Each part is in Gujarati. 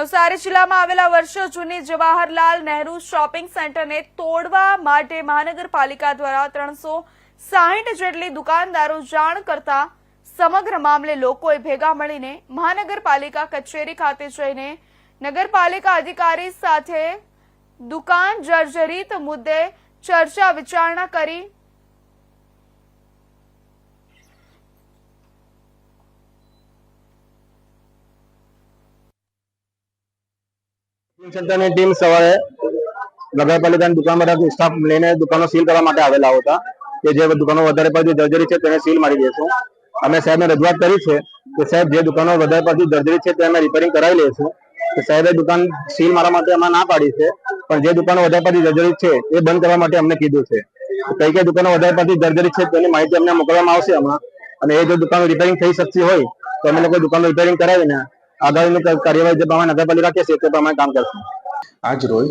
નવસારી જિલ્લામાં આવેલા વર્ષો જૂની જવાહરલાલ નહેરુ શોપિંગ સેન્ટરને તોડવા માટે મહાનગરપાલિકા દ્વારા ત્રણસો સાહીઠ જેટલી દુકાનદારો જાણ કરતા સમગ્ર મામલે લોકોએ ભેગા મળીને મહાનગરપાલિકા કચેરી ખાતે જઈને નગરપાલિકા અધિકારી સાથે દુકાન જર્જરિત મુદ્દે ચર્ચા વિચારણા કરી સેન્ટરની ટીમ સવારે નગરપાલિકાની દુકાનવાળા સ્ટાફ લઈને દુકાનો સીલ કરવા માટે આવેલા હતા. કે જે દુકાનો વધારે પડતી જર્જરી છે તેને સીલ મારી દેશું અમે સાહેબને રજૂઆત કરી છે કે સાહેબ, જે દુકાનો વધારે પડતી જર્જરી છે તે અમે રિપેરિંગ કરાવી લઈશું. તો સાહેબે દુકાન સીલ મારવા માટે અમે ના પાડી છે, પણ જે દુકાનો વધારે પડતી જર્જરી છે એ બંધ કરવા માટે અમને કીધું છે. કઈ કઈ દુકાનો વધારે પડતી જર્જરી છે તેની માહિતી અમને મોકલવામાં આવશે હમણાં અને એ જો દુકાનો રિપેરિંગ થઈ શકતી હોય, તો અમે લોકો દુકાનો રિપેરિંગ કરાવીને આગામી કાર્યવાહી જે પ્રમાણે નગરપાલિકા કહેશે તે પ્રમાણે કામ કરશે. આજ રોજ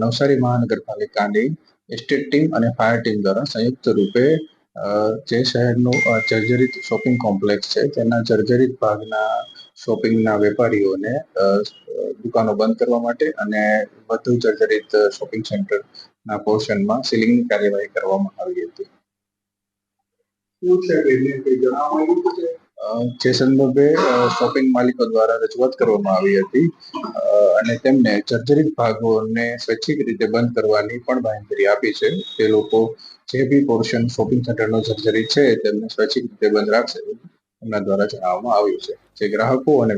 નવસારી મહાનગરપાલિકાની એસ્ટેટ ટીમ અને ફાયર ટીમ દ્વારા સંયુક્ત રૂપે જે શહેરનું જર્જરિત શોપિંગ કોમ્પ્લેક્સ છે તેના જર્જરિત ભાગના શોપિંગના વેપારીઓને દુકાનો બંધ કરવા માટે અને વધુ જર્જરિત શોપિંગ સેન્ટરના પોર્શનમાં સીલિંગની કાર્યવાહી કરવામાં આવી હતી. જે સંદર્ભે શોપિંગ માલિકો દ્વારા રજૂઆત કરવામાં આવી હતી. અને તેમને જર્જરિત ભાગોને સ્વૈચ્છિક રીતે બંધ કરવાની પણ બાંહેધરી આપી છે. તે લોકો જે બી પોર્શન શોપિંગ સેન્ટરનો જર્જરિત છે, તેમને સ્વૈચ્છિક રીતે બંધ રાખશે એમના દ્વારા જણાવવામાં આવ્યું છે. જે ગ્રાહકો અને